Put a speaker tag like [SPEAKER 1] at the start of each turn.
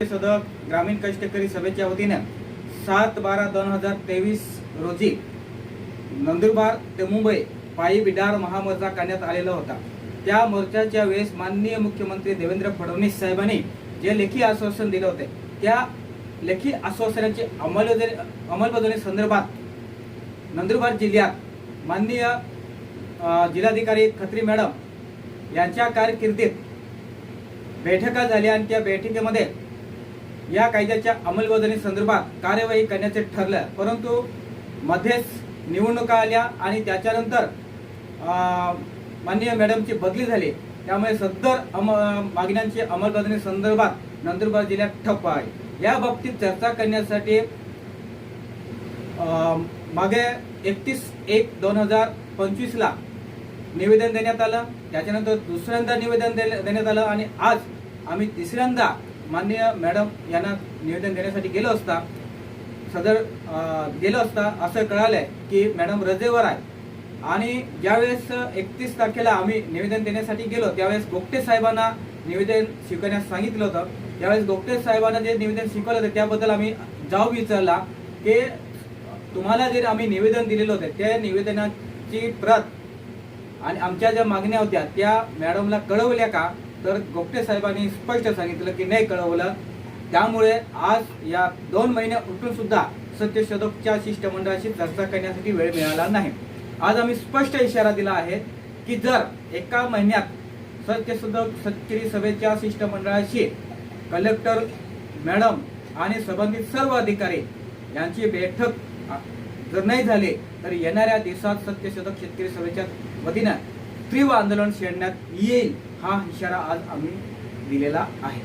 [SPEAKER 1] सदक ग्रामीण कष्टकरी सभेच्या वतीने सात बारा दोन हजार तेवीस रोजी नंदुरबार ते मुंबई पायी बिडार महामोर्चा काढण्यात आलेला होता. त्या मोर्चाच्या वेळेस माननीय मुख्यमंत्री देवेंद्र फडणवीस साहेबांनी जे लेखी आश्वासन दिले होते त्या लेखी आश्वासनाची अंमलबजावणी अंमलबजावणी संदर्भात नंदुरबार जिल्ह्यात माननीय जिल्हाधिकारी खत्री मॅडम यांच्या कारकिर्दीत बैठका झाल्या आणि त्या बैठकीमध्ये या कायद्याच्या अंमलबजावणी संदर्भात कार्यवाही करण्याचे ठरलं. परंतु मध्येच निवडणुका आल्या आणि त्याच्यानंतर माननीय मॅडमची बदली झाली. त्यामुळे सदर अम मागण्यांची अंमलबजावणी संदर्भात नंदुरबार जिल्ह्यात ठप्प आहे. या बाबतीत चर्चा करण्यासाठी मागे एकतीस एक दोन हजार पंचवीसला निवेदन देण्यात आलं. त्याच्यानंतर दुसऱ्यांदा निवेदन देण्या- देण्यात आलं आणि आज आम्ही तिसऱ्यांदा माननीय मॅडम यांना निवेदन देण्यासाठी गेलो असता सदर गेलो असता असं कळालंय की मॅडम रजेवर आहे. आणि ज्यावेळेस एकतीस तारखेला आम्ही निवेदन देण्यासाठी गेलो त्यावेळेस गोगटे साहेबांना निवेदन स्वीकारण्यास सांगितलं होतं. त्यावेळेस गोगटे साहेबांना जे निवेदन शिकवलं होतं त्याबद्दल आम्ही जाऊ विचारला की तुम्हाला जे आम्ही निवेदन दिलेलं होतं त्या निवेदनाची प्रत आणि आमच्या ज्या मागण्या होत्या त्या मॅडमला कळवल्या का? तर गोपटे साहेबांनी स्पष्ट सांगितलं की नाही कळवलं. त्यामुळे आज या दोन महिने उठून सुद्धा सत्यशोधकच्या शिष्टमंडळाशी चर्चा करण्यासाठी वेळ मिळाला नाही. आज आम्ही स्पष्ट इशारा दिला आहे की जर एका महिन्यात सत्यशोधक सत्किरी सभेच्या शिष्टमंडळाशी कलेक्टर मॅडम आणि संबंधित सर्व अधिकारी यांची बैठक जर नाही झाली तर येणाऱ्या दिवसात सत्यशोधक शेतकरी सभेच्या वतीनं तीव्र आंदोलन छेडण्यात येईल हा इशारा आज आम्ही दिलेला आहे.